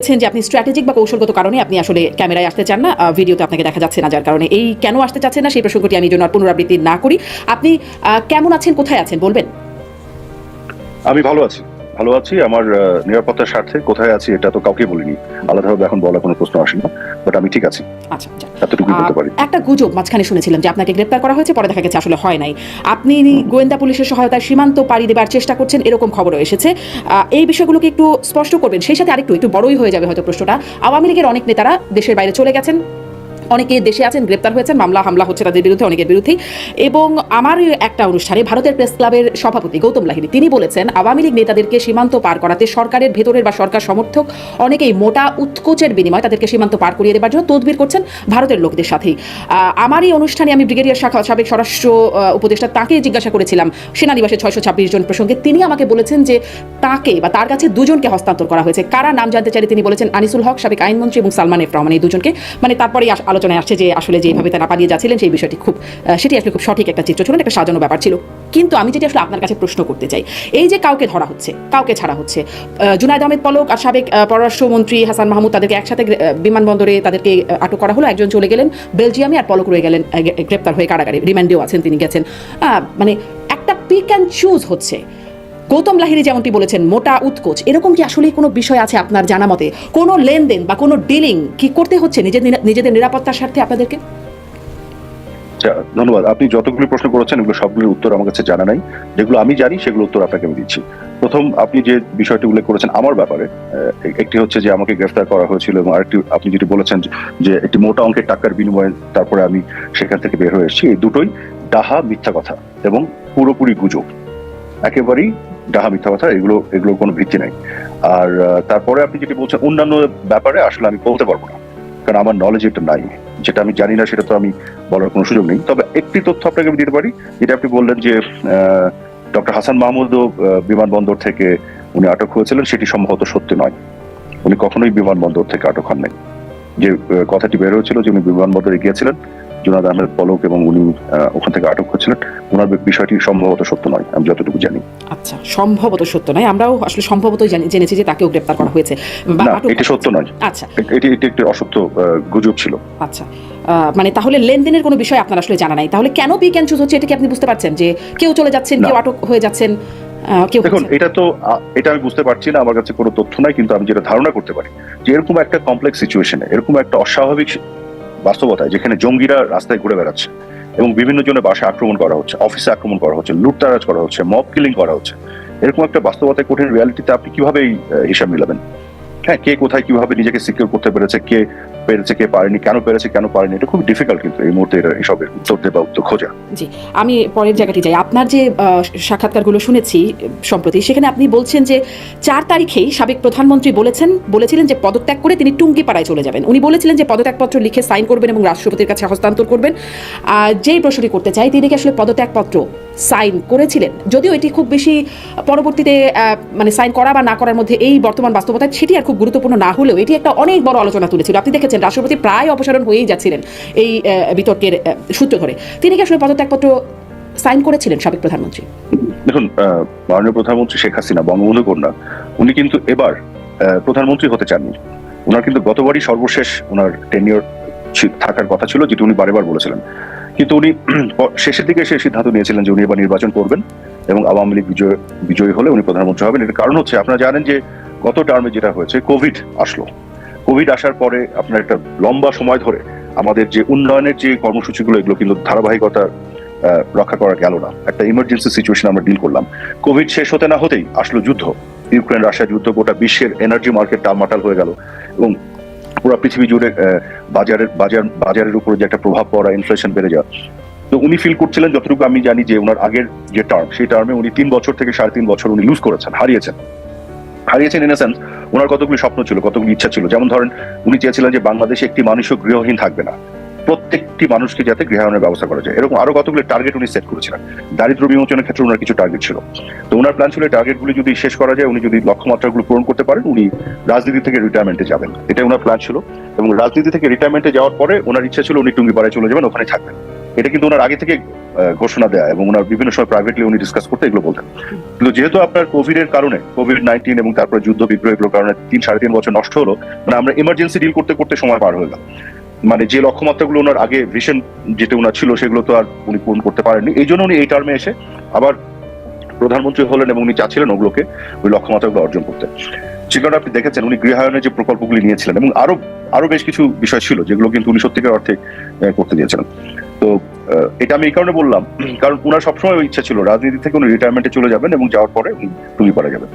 যে আপনি স্ট্র্যাটেজিক বা কৌশলগত কারণে আপনি আসলে ক্যামেরায় আসতে চান না। ভিডিওতে আপনাকে দেখা যাচ্ছে না, যার কারণে এই কেন আসতে চাচ্ছেন না সেই প্রসঙ্গটি আমি জন্য পুনরাবৃত্তি না করি। আপনি কেমন আছেন, কোথায় আছেন বলবেন? আমি ভালো আছি। ভালো আছি আমার নিরাপত্তার স্বার্থে। কোথায় আছি এটা তো কাউকে বলিনি। আলাদাভাবে এখন বলার কোনো প্রশ্ন আসে না বাট আমি ঠিক আছি। আচ্ছা এতটুকু বলতে পারি। একটা গুজব মাঝখানে শুনেছিলাম যে আপনাকে গ্রেপ্তার করা হয়েছে পরে দেখা গেছে আসলে হয় নাই। আপনি গোয়েন্দা পুলিশের সহায়তায় সীমান্ত পাড়ি দেবার চেষ্টা করছেন এরকম খবরও এসেছে। এই বিষয়গুলোকে একটু স্পষ্ট করবেন সেই সাথে আরেকটু একটু বড়ই হয়ে যাবে হয়তো প্রশ্নটা। আওয়ামী লীগের অনেক নেতারা দেশের বাইরে চলে গেছেন। অনেকে দেশে আছেন, গ্রেপ্তার হয়েছেন, মামলা, হামলা হচ্ছে তাদের বিরুদ্ধে, অনেকের বিরুদ্ধেই। এবং আমার একটা অনুষ্ঠানে ভারতের প্রেস ক্লাবের সভাপতি গৌতম লাহিনী তিনি বলেছেন, আওয়ামী লীগ নেতাদেরকে সীমান্ত পার করাতে সরকারের ভেতরের বা সরকার সমর্থক অনেকেই মোটা উৎকোচের বিনিময়ে তাদেরকে সীমান্ত পার করিয়ে দেবার জন্য তদবির করছেন ভারতের লোকদের সাথেই। আমার এই অনুষ্ঠানে আমি ব্রিগেডিয়ার শাখা সাবেক স্বরাষ্ট্র উপদেষ্টা তাকে জিজ্ঞাসা করেছিলাম, সেনানিবাসে ছয়শো ছাব্বিশ জন প্রসঙ্গে, তিনি আমাকে বলেছেন যে তাকে বা তার কাছে দুজনকে হস্তান্তর করা হয়েছে। কারা নাম জানতে চাইলে তিনি বলেছেন আনিসুল হক, সাবেক আইনমন্ত্রী এবং সালমান এফ রহমান এই দুজনকে। মানে তারপরেই আস- আলোচনায় আসছে যে আসলে যেভাবে তারা পালিয়ে যাচ্ছিলেন, সেই বিষয়টি খুব সেটি আসলে খুব সঠিক একটা চিত্র। ছিল একটা সাজানো ব্যাপার ছিল। কিন্তু আমি যেটি আসলে আপনার কাছে প্রশ্ন করতে চাই, এই যে কাউকে ধরা হচ্ছে, কাউকে ছাড়া হচ্ছে জুনায়দ আহমেদ পলক আর সাবেক পররাষ্ট্রমন্ত্রী হাসান মাহমুদ তাদেরকে একসাথে বিমানবন্দরে তাদেরকে আটক করা হলো, একজন চলে গেলেন বেলজিয়ামে আর পলক রয়ে গেলেন গ্রেপ্তার হয়ে কারাগারে, রিমান্ডেও আছেন তিনি গেছেন। মানে একটা পিক অ্যান্ড চুজ হচ্ছে। গৌতম লাহিরি যেমনটি বলেছেন মোটা উৎকোচ। এরকম কি আসলে কোনো বিষয় আছে আপনার জানা মতে? কোনো লেনদেন বা কোনো ডিলিং কি করতে হচ্ছে নিজেদের নিজেদের নিরাপত্তার স্বার্থে আপনাদেরকে? আচ্ছা, ধন্যবাদ। আপনি যতগুলি প্রশ্ন করেছেন এগুলো সবগুলোর উত্তর আমার কাছে জানা নাই। যেগুলো আমি জানি সেগুলো উত্তর আপনাকে আমি দিচ্ছি। প্রথম আপনি যে বিষয়টি উল্লেখ করেছেন আমার ব্যাপারে একটি হচ্ছে যে আমাকে গ্রেফতার করা হয়েছিল এবং আরেকটি আপনি যেটি বলেছেন যে একটি মোটা অঙ্কের টাকার বিনিময়ে তারপরে আমি সেখান থেকে বের হয়ে এসেছি। এই দুটোই ডাহা মিথ্যা কথা এবং পুরোপুরি গুজব। একেবারেই ডাহা মিথ্যা কথা, এগুলো, এগুলোর কোনো ভিত্তি নাই। আর তারপরে আপনি যেটি বলছেন, অন্যান্য ব্যাপারে আসলে আমি বলতে পারব না, কারণ আমার নলেজ এটা নাই। যেটা আমি জানি না, সেটা তো আমি বলার কোনো সুযোগ নেই। তবে একটি তথ্য আপনাকে আমি দিতে পারি, যেটা আপনি বললেন যে ডক্টর হাসান মাহমুদও বিমানবন্দর থেকে উনি আটক হয়েছিলেন, সেটি সম্ভবত সত্যি নয়। উনি কখনোই বিমানবন্দর থেকে আটক হন নাই যে কথাটি বের হয়েছিল যে, উনি বিমানবন্দরে গিয়েছিলেন জুনাদ আহমেদ পলক এবং উনি ওখান থেকে আটক হয়েছিলেন। ওনার বিষয়টি সম্ভবত সত্য নয় আমি যতটুকু জানি। আচ্ছা সম্ভবত সত্য নয়। আমরাও আসলে সম্ভবতই জানি- জেনেছি যে তাকেও গ্রেপ্তার করা হয়েছে। এটি সত্য নয়। আচ্ছা। এটি এটি একটি অসত্য গুজব ছিল। আচ্ছা মানে তাহলে লেনদেনের কোনো বিষয় আপনার আসলে জানা নাই। তাহলে কেন পিক অ্যান্ড চুজ হচ্ছে এটা কি আপনি বুঝতে পারছেন? যে কেউ চলে যাচ্ছেন কেউ আটক হয়ে যাচ্ছেন দেখুন এটা তো এটা আমি বুঝতে পারছি না আমার কাছে কোনো তথ্য নাই কিন্তু আমি যেটা ধারণা করতে পারি যে এরকম একটা কমপ্লেক্স সিচুয়েশনে এরকম একটা অস্বাভাবিক বাস্তবতায়, যেখানে জঙ্গিরা রাস্তায় ঘুরে বেড়াচ্ছে এবং বিভিন্ন জনের বাসায় আক্রমণ করা হচ্ছে, অফিসে আক্রমণ করা হচ্ছে, লুটতারাজ করা হচ্ছে মব কিলিং করা হচ্ছে। এরকম একটা বাস্তবতায় কঠিন রিয়ালিটিতে আপনি কীভাবে হিসাব মিলাবেন? হ্যাঁ কে কোথায় কীভাবে নিজেকে সিকিউর করতে পেরেছে, কে পেরেছে, কে পারেনি, কেন পেরেছে, কেন পারেনি, এটা খুব ডিফিকাল্ট কিন্তু এই মুহূর্তে এটা এসবের উত্তর দেবা উত্তর খোঁজা। জি, আমি পরের জায়গাটি যাই। আপনার যে সাক্ষাৎকারগুলো শুনেছি, সম্প্রতি, সেখানে আপনি বলছেন যে, চার তারিখেই সাবেক প্রধানমন্ত্রী বলেছেন, বলেছিলেন যে পদত্যাগ করে তিনি টুঙ্গিপাড়ায় চলে যাবেন। উনি বলেছিলেন যে পদত্যাগপত্র লিখে সাইন করবেন এবং রাষ্ট্রপতির কাছে হস্তান্তর করবেন। যেই প্রশ্নটি করতে চাই, তিনি কি আসলে পদত্যাগপত্র সাইন করেছিলেন? যদিও এটি খুব বেশি পরবর্তীতে মানে সাইন করা বা না করার মধ্যে এই বর্তমান বাস্তবতায় সেটি আর খুব গুরুত্বপূর্ণ না হলেও এটি একটা অনেক বড় আলোচনা তুলেছিল। আপনি দেখেছেন রাষ্ট্রপতি প্রায় অপসারণ হয়েই যাচ্ছিলেন এই বিতর্কের সূত্র ধরে। তিনি কি আসলে পদত্যাগপত্র সাইন করেছিলেন সাবেক প্রধানমন্ত্রী? দেখুন মাননীয় প্রধানমন্ত্রী শেখ হাসিনা, বঙ্গবন্ধু কন্যা, উনি কিন্তু এবার প্রধানমন্ত্রী হতে চাননি। ওনার কিন্তু গতবারই সর্বশেষ ওনার টেনিয়র থাকার কথা ছিল, যেটি উনি বারেবার বলেছিলেন। কিন্তু উনি শেষের দিকে এসে সিদ্ধান্ত নিয়েছিলেন যে উনি এবার নির্বাচন করবেন এবং আওয়ামী লীগ বিজয়, বিজয়ী হলে উনি প্রধানমন্ত্রী হবেন। এর কারণ হচ্ছে, আপনারা জানেন যে গত টার্মে যেটা হয়েছে কোভিড আসলো। কোভিড আসার পরে আপনার একটা লম্বা সময় ধরে আমাদের যে উন্নয়নের যে কর্মসূচিগুলো, এগুলো কিন্তু ধারাবাহিকতা রক্ষা করা গেল না। একটা ইমার্জেন্সি সিচুয়েশন আমরা ডিল করলাম। কোভিড শেষ হতে না হতেই আসলো যুদ্ধ। ইউক্রেন রাশিয়া যুদ্ধ, গোটা বিশ্বের এনার্জি মার্কেট টালমাটাল হয়ে গেল এবং পুরো পৃথিবী জুড়ে বাজারের, বাজার, বাজারের উপরে যে একটা প্রভাব পড়া ইনফ্লেশন বেড়ে যাওয়া। তো উনি ফিল করছিলেন, যতটুকু আমি জানি যে ওনার আগের যে টার্ম সেই টার্মে উনি তিন বছর থেকে সাড়ে তিন বছর উনি লুজ করেছেন, হারিয়েছেন। হারিয়েছেন ইন সেন্স ওনার কতগুলি স্বপ্ন ছিল, কতগুলি ইচ্ছা ছিল। যেমন ধরেন, উনি চেয়েছিলেন যে বাংলাদেশে একটি মানুষও গৃহহীন থাকবে না। প্রত্যেকটি মানুষকে যাতে গৃহায়নের ব্যবস্থা করা যায়। এরকম আরও কতগুলি টার্গেট উনি সেট করেছিলেন। দারিদ্র বিমোচনের ক্ষেত্রে ওনার কিছু টার্গেট ছিল। তো ওনার প্ল্যান ছিল টার্গেটগুলি যদি শেষ করা যায়, উনি যদি লক্ষ্যমাত্রাগুলো পূরণ করতে পারেন, উনি রাজনীতি থেকে রিটায়ারমেন্টে যাবেন। এটাই ওনার প্ল্যান ছিল। এবং রাজনীতি থেকে রিটায়ারমেন্টে যাওয়ার পরে ওনার ইচ্ছা ছিল উনি টুঙ্গিপাড়ায় চলে যাবেন, ওখানে থাকবেন। এটা কিন্তু ওনার আগে থেকে ঘোষণা দেয়া এবং ওনার বিভিন্ন সময় প্রাইভেটলি উনি ডিসকাস করতে এগুলো বলতেন। কিন্তু যেহেতু আপনার কোভিড এর কারণে কোভিড নাইন্টিন এবং তারপরে যুদ্ধ বিগ্রহ এগুলোর কারণে তিন সাড়ে তিন বছর নষ্ট হলো মানে আমরা ইমার্জেন্সি ডিল করতে করতে সময় পার হয়ে গেল। মানে যে লক্ষ্যমাত্রাগুলো ওনার আগে ভিশন যেটা ওনার ছিল, সেগুলো তো আর উনি পূরণ করতে পারেননি। এই জন্য উনি এই টার্মে এসে আবার প্রধানমন্ত্রী হলেন এবং উনি চাচ্ছিলেন ওগুলোকে, ওই লক্ষ্যমাত্রাগুলো অর্জন করতে। কারণে আপনি দেখেছেন উনি গৃহায়নের যে প্রকল্পগুলি নিয়েছিলেন এবং আরও আরও বেশ কিছু বিষয় ছিল যেগুলো কিন্তু উনি সত্যিকার অর্থে করতে দিয়েছিলেন। তো এটা আমি এই কারণে বললাম, কারণ উনার সবসময় ইচ্ছা ছিল, রাজনীতি থেকে উনি রিটায়ারমেন্টে চলে যাবেন এবং যাওয়ার পরে উনি টুঙ্গি পাড়া যাবেন।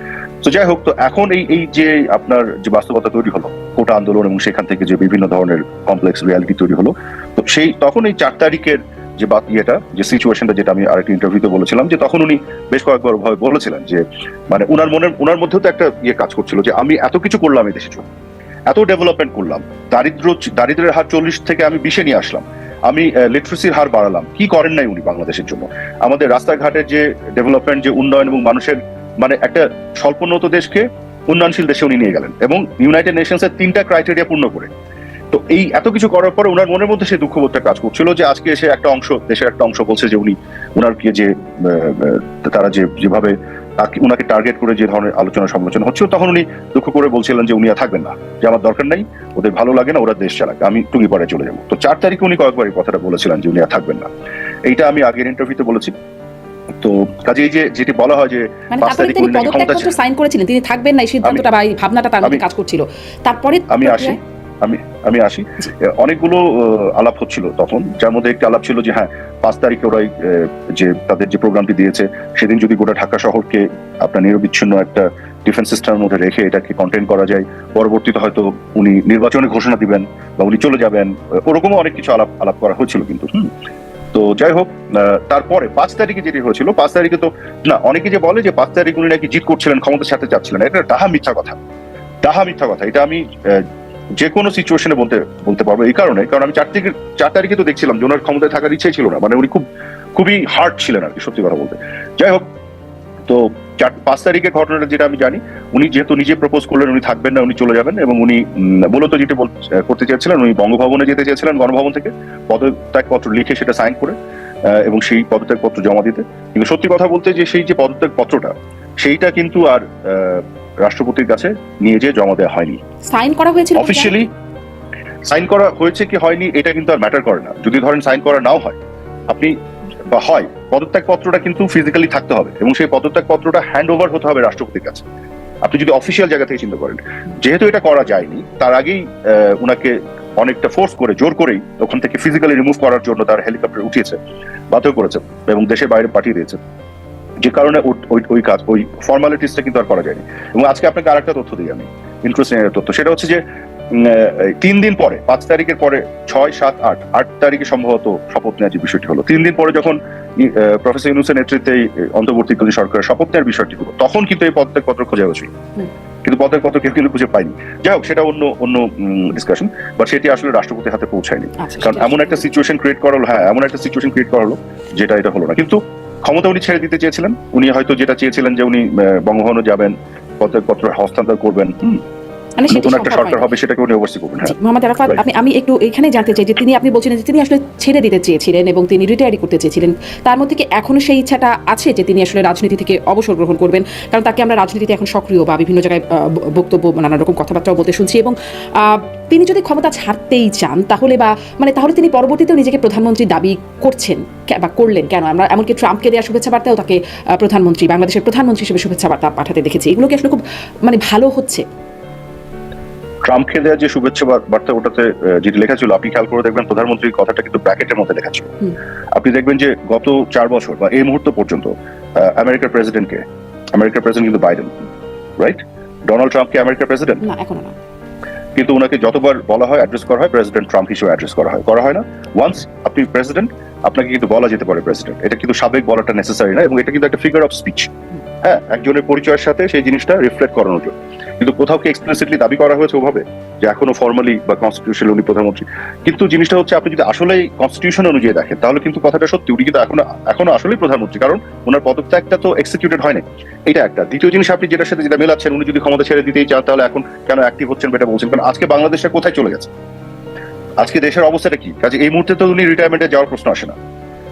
তো যাই হোক, তো এখন এই এই যে আপনার যে বাস্তবতা তৈরি হলো, কোটা আন্দোলন এবং সেখান থেকে যে বিভিন্ন ধরনের কমপ্লেক্স রিয়ালিটি তৈরি হলো, তো সেই, তখন এই চার তারিখের যে বাত, ইয়েটা, যে সিচুয়েশনটা যেটা আমি আরেকটা ইন্টারভিউতে বলেছিলাম, যে তখন উনি বেশ কয়েকবার ভাবে বলেছিলেন যে মানে উনার মনের, উনার মধ্যেও তো একটা ইয়ে কাজ করছিল, যে আমি এত কিছু করলাম এই দেশের জন্য, এত ডেভেলপমেন্ট করলাম, দারিদ্র, দারিদ্রের হার চল্লিশ থেকে আমি বিশে নিয়ে আসলাম আমি লিটারেসির হার বাড়ালাম। কি করেন নাই উনি বাংলাদেশের জন্য? আমাদের রাস্তাঘাটের যে ডেভেলপমেন্ট যে উন্নয়ন এবং মানুষের মানে একটা স্বল্পোন্নত দেশকে উন্নয়নশীল দেশে উনি নিয়ে গেলেন এবং ইউনাইটেড নেশনস এর তিনটা ক্রাইটেরিয়া পূর্ণ করে। তো এই এত কিছু করার পরে ওনার মনের মধ্যে সেই দুঃখবোধটা কাজ করছিল যে আজকে এসে একটা অংশ, দেশের একটা অংশ বলছে যে উনি ওনার যে তারা যে, যেভাবে তাকে উনাকে টার্গেট করে যে ধরনের আলোচনা সমালোচনা হচ্ছিল তখন উনি দুঃখ করে বলছিলেন যে উনি আর থাকবেন না। যে আমার দরকার নাই ওদের ভালো লাগে না ওরা দেশ চালাক আমি টুঙ্গি পাড়ায় চলে যাব। তো চার তারিখে উনি কয়েকবার এই কথাটা বলেছিলেন যে উনি আর থাকবেন না। এইটা আমি আগের ইন্টারভিউতে বলেছি। তো কাজে এই যে যেটি বলা হয় যে মানে পাঁচ তারিখ উনি ক্ষমতা সাইন করেছিলেন তিনি থাকবেন না এই সিদ্ধান্তটা বা ভাবনাটা তার কাজ করছিল। তারপরে আমি আসি। আমি আমি আসি। অনেকগুলো আলাপ হচ্ছিল তখন যার মধ্যে একটি আলাপ ছিল যে হ্যাঁ পাঁচ তারিখে ওরাই যে তাদের যে প্রোগ্রামটি দিয়েছে সেদিন যদি গোটা ঢাকা শহরকে আপনার নিরবিচ্ছিন্ন একটা ডিফেন্স সিস্টেমের মধ্যে রেখে এটাকে কন্টেন্ট করা যায় পরবর্তীতে হয়তো উনি নির্বাচনে ঘোষণা দিবেন বা উনি চলে যাবেন ওরকমও অনেক কিছু আলাপ আলাপ করা হয়েছিল কিন্তু। হুম। তো যাই হোক আহ, তারপরে পাঁচ তারিখে যেটি হয়েছিল পাঁচ তারিখে তো না অনেকে যে বলে যে পাঁচ তারিখ উনি নাকি জিত করছিলেন ক্ষমতার সাথে চাচ্ছিলেন এটা ডাহা মিথ্যা কথা। ডাহা মিথ্যা কথা। এটা আমি আহ, যে কোনো সিচুয়েশনে বলতে বলতে পারব। এই কারণে, কারণ আমি চার তারিখে চার তারিখে তো দেখছিলাম যে ওনার ক্ষমতায় থাকার ইচ্ছে ছিল না। মানে উনি খুব, খুবই হার্ড ছিলেন আর কি, সত্যি কথা বলতে। যাই হোক, তো চার, পাঁচ তারিখের ঘটনাটা যেটা আমি জানি, উনি যেহেতু নিজে প্রপোজ করলেন, উনি থাকবেন না, উনি চলে যাবেন এবং উনি মূলত যেটা করতে চেয়েছিলেন, উনি বঙ্গভবনে যেতে চেয়েছিলেন, গণভবন থেকে, পদত্যাগপত্র লিখে সেটা সাইন করে এবং সেই পদত্যাগপত্র জমা দিতে। কিন্তু সত্যি কথা বলতে যে সেই যে পদত্যাগ পত্রটা সেইটা কিন্তু আর রাষ্ট্রপতির কাছে নিয়ে যেয়ে জমা দেওয়া হয়নি। সাইন করা হয়েছিল অফিসিয়ালি সাইন করা হয়েছে কি হয়নি এটা কিন্তু আর ম্যাটার করে না। যদি ধরেন সাইন করা নাও হয় আপনি বা হয় পদত্যাগ পত্রটা কিন্তু ফিজিক্যালি থাকতে হবে এবং সেই পদত্যাগ পত্রটা হ্যান্ড ওভার হতে হবে রাষ্ট্রপতির কাছে। আপনি যদি অফিসিয়াল জায়গা থেকে চিন্তা করেন যেহেতু এটা করা যায়নি তার আগেই ওনাকে অনেকটা ফোর্স করে জোর করেই ওখান থেকে ফিজিক্যালি রিমুভ করার জন্য তার হেলিকপ্টার উঠিয়েছে বাধ্য করেছে এবং দেশের বাইরে পাঠিয়ে দিয়েছে। যে কারণে ওই কাজ ওই ফর্মালিটিসটা কিন্তু আর করা যায়নি। এবং আজকে আপনাকে আরেকটা তথ্য দিই আমি ইন্টারেস্টিং একটা তথ্য। সেটা হচ্ছে যে তিন দিন পরে পাঁচ তারিখের পরে ছয় সাত আট আট তারিখে সম্ভবত শপথ নেওয়ার যে বিষয়টি হলো তিন দিন পরে যখন প্রফেসর ইউনুসের নেতৃত্বে অন্তর্বর্তীকালীন সরকারের শপথ নেওয়ার বিষয়টি হলো তখন কিন্তু এই পদত্যাগ পত্র খোঁজা হয়েছিল কিন্তু পদের পত্র কেউ কিন্তু খুঁজে পাইনি যাই হোক সেটা অন্য অন্য ডিসকাশন বাট সেটি আসলে রাষ্ট্রপতির হাতে পৌঁছায়নি। আচ্ছা, কারণ এমন একটা সিচুয়েশন ক্রিয়েট করা হলো হ্যাঁ এমন একটা সিচুয়েশন ক্রিয়েট করা হলো যেটা এটা হলো না। কিন্তু ক্ষমতা উনি ছেড়ে দিতে চেয়েছিলেন। উনি হয়তো যেটা চেয়েছিলেন যে উনি বঙ্গভবনে যাবেন, পত্র হস্তান্তর করবেন। মানে সেটি নতুন একটা সরকার হবে সেটাকে উনি ওভারসি করবেন হ্যাঁ। মোহাম্মদ আরাফাত আপনি আমি একটু এখানে জানতে চাই যে তিনি আপনি বলছিলেন যে তিনি আসলে ছেড়ে দিতে চেয়েছিলেন এবং তিনি রিটায়ারি করতে চেয়েছিলেন। তার মধ্যে কি এখনও সেই ইচ্ছাটা আছে যে তিনি আসলে রাজনীতি থেকে অবসর গ্রহণ করবেন? কারণ তাকে আমরা রাজনীতিতে এখন সক্রিয় বা বিভিন্ন জায়গায় বক্তব্য নানা রকম কথাবার্তাও বলতে শুনছি এবং আহ, তিনি যদি ক্ষমতা ছাড়তেই চান তাহলে বা মানে তাহলে তিনি পরবর্তীতেও নিজেকে প্রধানমন্ত্রী দাবি করছেন বা করলেন কেন? আমরা এমনকি ট্রাম্পকে দেওয়া শুভেচ্ছা বার্তাও তাকে প্রধানমন্ত্রী বাংলাদেশের প্রধানমন্ত্রী হিসেবে শুভেচ্ছা বার্তা পাঠাতে দেখেছি। এগুলো কি আসলে খুব মানে ভালো হচ্ছে? ট্রাম্পকে দেওয়া যে শুভেচ্ছা বার্তা ওটাতে যেটি লেখা ছিল আপনি খেয়াল করে দেখবেন প্রধানমন্ত্রীর কথাটা কিন্তু ব্র্যাকেটের মধ্যে লেখা ছিল। আপনি দেখবেন যে গত চার বছর বা এই মুহূর্ত পর্যন্ত আমেরিকার প্রেসিডেন্টকে আমেরিকার প্রেসিডেন্ট কিন্তু বাইডেন রাইট ডোনাল্ড ট্রাম্পকে আমেরিকার প্রেসিডেন্ট না এখনও না। কিন্তু ওনাকে যতবার বলা হয় অ্যাড্রেস করা হয় প্রেসিডেন্ট ট্রাম্প হিসেবে অ্যাড্রেস করা হয়। করা হয় না। ওয়ান্স আপনি প্রেসিডেন্ট আপনাকে কিন্তু বলা যেতে পারে প্রেসিডেন্ট এটা কিন্তু সাবেক বলাটা নেসেসারি না এবং এটা কিন্তু একটা ফিগার অফ স্পিচ হ্যাঁ একজনের পরিচয়ের সাথে সেই জিনিসটা রিফ্লেক্ট করানোর জন্য। কিন্তু কোথাও কি এক্সপ্লিসিটলি দাবি করা হয়েছে ওভাবে? যে এখনও ফর্মালি বা কনস্টিটিউশন উনি প্রধানমন্ত্রী। কিন্তু জিনিসটা হচ্ছে আপনি যদি আসলেই কনস্টিটিউশন অনুযায়ী দেখেন, তাহলে কিন্তু কথাটা সত্যি। উনি কিন্তু এখনও এখনও আসলেই প্রধানমন্ত্রী। কারণ ওনার পদত্যাগটা তো এক্সিকিউটেড হয়নি। এটা একটা। দ্বিতীয় জিনিস আপনি যেটার সাথে যেটা মেলাচ্ছেন, উনি যদি ক্ষমতা ছেড়ে দিতেই চান, তাহলে এখন কেন অ্যাক্টিভ হচ্ছেন এটা বলছেন? কারণ আজকে বাংলাদেশটা কোথায় চলে গেছে? আজকে দেশের অবস্থাটা কি? কাজে এই মুহূর্তে তো উনি রিটায়ারমেন্টে যাওয়ার প্রশ্ন আসে না।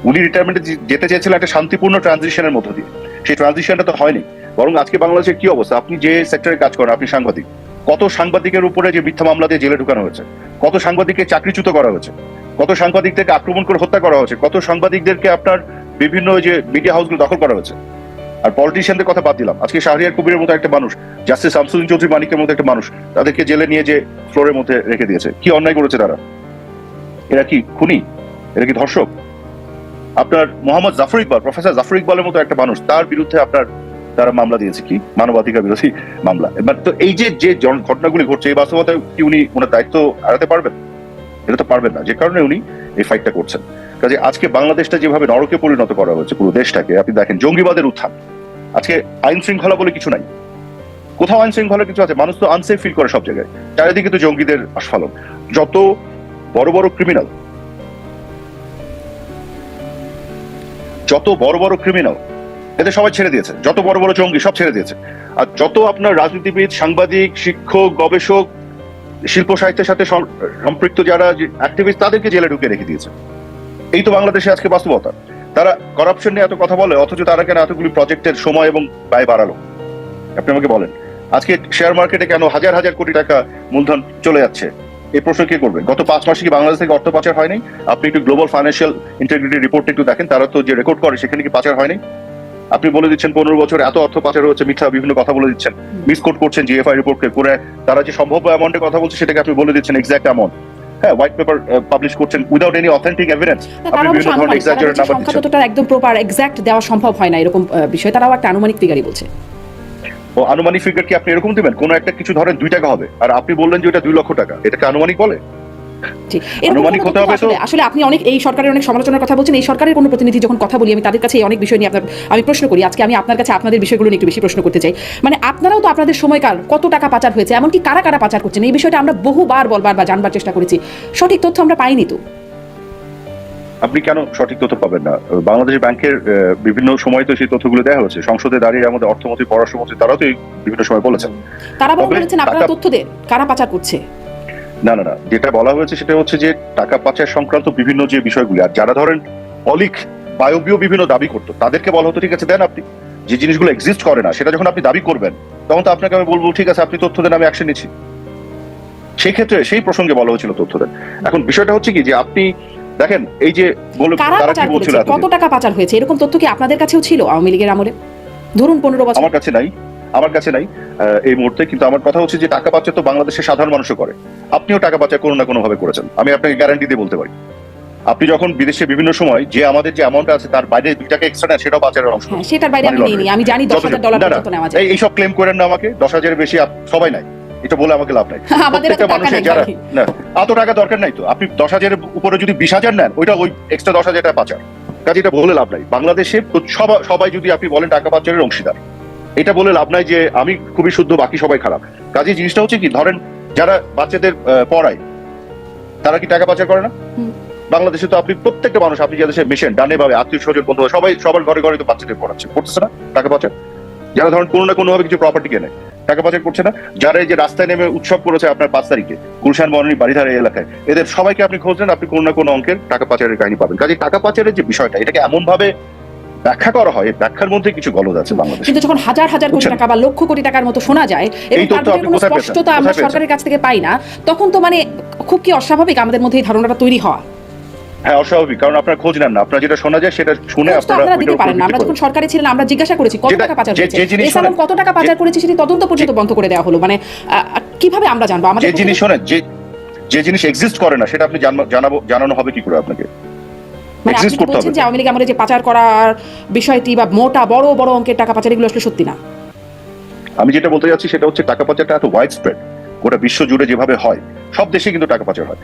উনি রিটায়ারমেন্টে যেতে চেয়েছিলেন একটা শান্তিপূর্ণ ট্রানজিশনের মধ্য দিয়ে। সেই ট্রানজিশনটা তো হয়নি। বরং আজকে বাংলাদেশের কি অবস্থা? আপনি যে সেক্টরে কাজ করেন, আপনি সাংবাদিক, কত সাংবাদিকের উপরে যে মিথ্যা মামলা দিয়ে জেলে ঢুকানো হয়েছে? কত সাংবাদিককে চাকরিচ্যুত করা হয়েছে? কত সাংবাদিকদেরকে আক্রমণ করে হত্যা করা হয়েছে? কত সাংবাদিকদেরকে আপনার বিভিন্ন যে মিডিয়া হাউসগুলো দখল করা হয়েছে? আর পলিটিশিয়ানদের কথা বাদ দিলাম। আজকে শাহরিয়ার কবিরের মতো একটা মানুষ জাস্টিস শামসুদ্দিন চৌধুরী মানিকের মতো একটা মানুষ, তাদেরকে জেলে নিয়ে যে ফ্লোরের মধ্যে রেখে দিয়েছে। কি অন্যায় করেছে তারা? এরা কি খুনি? এরা কি ধর্ষক? আপনার মোহাম্মদ জাফর ইকবাল প্রফেসর জাফর ইকবালের মতো একটা মানুষ, তার বিরুদ্ধে আপনার তারা মামলা দিয়েছে কি? মানবাধিকার বিরোধী মামলা। এবার তো এই যে যে ঘটনাগুলি ঘটছে, এই বাস্তবতায় কি উনি ওনার দায়িত্ব এড়াতে পারবেন? এটা তো পারবেন না। যে কারণে উনি এই ফাইটটা করছেন। কাজে আজকে বাংলাদেশটা যেভাবে নরকে পরিণত করা হয়েছে পুরো দেশটাকে, আপনি দেখেন জঙ্গিবাদের উত্থান। আজকে আইন শৃঙ্খলা বলে কিছু নাই। কোথাও আইন শৃঙ্খলা কিছু আছে? মানুষ তো আনসেফ ফিল করে সব জায়গায়। চারিদিকে তো জঙ্গিদের আস্ফালন। যত বড় বড় ক্রিমিনাল যত বড় বড় ক্রিমিনাল এদের সবাই ছেড়ে দিয়েছে। যত বড় বড় জঙ্গি সব ছেড়ে দিয়েছে। আর যত আপনার রাজনীতিবিদ, সাংবাদিক, শিক্ষক, গবেষক, শিল্প সাহিত্যের সাথে সম্পৃক্ত যারা অ্যাক্টিভিস্ট তাদেরকে জেলে ঢুকে রেখে দিয়েছে। এই তো বাংলাদেশে আজকে বাস্তবতা। তারা করাপশন নিয়ে এত কথা বলে, অথচ তারা কেন এতগুলি প্রজেক্টের সময় এবং ব্যয় বাড়ালো? আপনি আমাকে বলেন, আজকে শেয়ার মার্কেটে কেন হাজার হাজার কোটি টাকা মূলধন চলে যাচ্ছে? এই প্রশ্ন কে করবে গত পাঁচ মাসে কি বাংলাদেশ থেকে অর্থ পাচার হয়নি? আপনি একটু গ্লোবাল ফাইন্যান্সিয়াল ইন্টিগ্রিটি রিপোর্ট একটু দেখেন, তারা তো যে রেকর্ড করে, সেখানে কি পাচার হয়নি? আপনি বলে দিচ্ছেন পনেরো বছর এত অর্থ পাচার হচ্ছে মিথ্যা বিভিন্ন কথা বলে দিচ্ছেন। মিসকোট করছেন জিএফআই রিপোর্টকে করে। তারা যে সম্ভাব্য অ্যামাউন্টের কথা বলছে সেটাকে আপনি বলে দিচ্ছেন এক্সাক্ট অ্যামাউন্ট হ্যাঁ হোয়াইট পেপার পাবলিশ করছেন উইদাউট এনি অথেন্টিক এভিডেন্স আপনি বিভিন্ন ধরনের exaggerate সংখ্যা দিচ্ছেন। একদম প্রপার এক্সাক্ট দেওয়া সম্ভব হয় না এরকম বিষয়। তারাও একটা আনুমানিক ফিগারই বলছে। ও আনুমানিক ফিগার কি আপনি এরকম দিবেন? কোনো একটা কিছু ধরেন দুই টাকা হবে। আর আপনি বললেন যে ওটা দুই লক্ষ টাকা। এটাকে আনুমানিক বলে? আনুমানিক হতে হবে তো- আসলে আপনি অনেক এই সরকারের অনেক সমালোচনার কথা বলছেন এই সরকারের কোনো প্রতিনিধি যখন কথা বলি আমি তাদের কাছে অনেক বিষয় নিয়ে আপনার আমি প্রশ্ন করি। আজকে আমি আপনার কাছে আপনাদের বিষয়গুলো নিয়ে একটু বেশি প্রশ্ন করতে চাই। মানে আপনারাও তো আপনাদের সময়কাল কত টাকা পাচার হয়েছে এমনকি কারা কারা পাচার করছেন এই বিষয়টা আমরা বহুবার বলবার বা জানবার চেষ্টা করেছি। সঠিক তথ্য আমরা পাইনি তো? আপনি কেন সঠিক তথ্য পাবেন না? বাংলাদেশ ব্যাংকের বিভিন্ন সময় তো সেই তথ্যগুলো দেওয়া হচ্ছে। সংসদে দাঁড়িয়ে আমাদের অর্থমন্ত্রী পররাষ্ট্রমন্ত্রী তারাও তো বিভিন্ন সময় বলেছেন। তারা বলেছেন আপনারা তথ্য দেন কারা পাচার করছে? না না না। যেটা বলা হয়েছে সেটা হচ্ছে যে টাকা পাচার সংক্রান্ত বিভিন্ন যে বিষয়গুলি আর যারা ধরেন অলিক বায়বীয় বিভিন্ন দাবি করতো তাদেরকে বলা হতো ঠিক আছে দেন আপনি যে জিনিসগুলো এক্সিস্ট করে না সেটা যখন আপনি দাবি করবেন তখন তো আপনাকে আমি বলব ঠিক আছে আপনি তথ্য দেন আমি অ্যাকশন নিচ্ছি। সেই ক্ষেত্রে সেই প্রসঙ্গে বলা হয়েছিল তথ্য দেন। এখন বিষয়টা হচ্ছে কি যে আপনি দেখেন এই যে তারা কি বলছিল কত টাকা পাচার হয়েছে? এরকম তথ্য কি আপনাদের কাছেও ছিল আওয়ামী লীগের আমলে? ধরুন পনেরো বছর। আমার কাছে নাই। আমার কাছে নাই এই মুহূর্তে। কিন্তু আমার কথা হচ্ছে যে টাকা পাচার তো বাংলাদেশের সাধারণ মানুষও করে। আপনিও টাকা পাচার কোনো না কোনো ভাবে করেছেন। আমি আপনাকে গ্যারান্টি দিয়ে বলতে পারি। আপনি যখন বিদেশে বিভিন্ন সময় যে আমাদের যে অ্যামাউন্ট আছে তার বাইরে দুই টাকা এক্সট্রা নেয় সেটাও পাচারের অংশ। হ্যাঁ সেটার বাইরে আমি নিইনি। আমি জানি দশ যথেষ্ট। হাজার ডলার পর্যন্ত নেওয়া যায়। এই এইসব ক্লেম করেন না আমাকে। দশ হাজারের বেশি সবাই নাই। এটা বলে আমাকে লাভ নাই। প্রত্যেকটা মানুষের যারা না এত টাকা দরকার নাই তো। আপনি দশ হাজারের উপরে যদি বিশ হাজার নেন ওইটা ওই এক্সট্রা দশ হাজার টাকা পাচার। কাজে এটা বলে লাভ নাই। বাংলাদেশে সবাই যদি আপনি বলেন টাকা পাচারের অংশীদার। এটা বলে লাভ নাই যে আমি খুবই শুদ্ধ বাকি সবাই খারাপ। কাজে জিনিসটা হচ্ছে কি ধরেন যারা বাচ্চাদের পড়ায় তারা কি টাকা পাচার করে না? বাংলাদেশে তো আপনি প্রত্যেকটা মানুষ আপনি যাদের মেশেন ডানে ভাবে আত্মীয় স্বজন বন্ধু সবাই সবার ঘরে ঘরে তো বাচ্চাদের পড়াচ্ছে করতেছে না টাকা পাচার। যারা ধরেন কোনো না কোনো ভাবে কিছু প্রপার্টি কেনে টাকা পাচার করছে না যারা এই যে রাস্তায় নেমে উৎসব করেছে আপনার পাঁচ তারিখে গুলশান বনানী বাড়িধারা এই এলাকায় এদের সবাইকে আপনি খোঁজলেন আপনি কোনো না কোনো অঙ্কের টাকা পাচারের কাহিনী পাবেন। কাজে টাকা পাচারের যে বিষয়টা এটাকে এমন ভাবে ব্যাখ্যা করা হয় ব্যাখ্যার মধ্যে কিছু গলদ আছে বাংলাদেশে। কিন্তু যখন হাজার হাজার কোটি টাকা বা লক্ষ কোটি টাকার মতো শোনা যায় এবং তার কোনো স্পষ্টতা আমরা সরকারের কাছ থেকে পাই না তখন তো মানে খুব কি অস্বাভাবিক আমাদের মধ্যে এই ধারণাটা তৈরি হওয়া। হ্যাঁ অস্বাভাবিক কারণ আপনার খোঁজ নেন না। আপনার যেটা শোনা যায় সেটা শুনে আপনারা দিতে পারেন না। আমরা যখন সরকারে ছিলেন আমরা জিজ্ঞাসা করেছি কত টাকা পাচার জিনিস এছাড়াও কত টাকা পাচার করেছে সেটি তদন্ত পর্যন্ত বন্ধ করে দেওয়া হলো। মানে কীভাবে আমরা জানব? আমাদের যে জিনিস শোনেন যে যে জিনিস এক্সিস্ট করে না সেটা আপনি জানাব জানানো হবে কি করে আপনাকে? মানে আপনি বলছেন যে আওয়ামী লীগ যে পাচার করার বিষয়টি বা মোটা বড় বড় অঙ্কের টাকা পাচার এগুলো আসলে সত্যি না। আমি যেটা বলতে যাচ্ছি সেটা হচ্ছে টাকা পাচারটা এত ওয়াইড স্প্রেড গোটা বিশ্ব জুড়ে যেভাবে হয় সব দেশে কিন্তু টাকা পাচার হয়।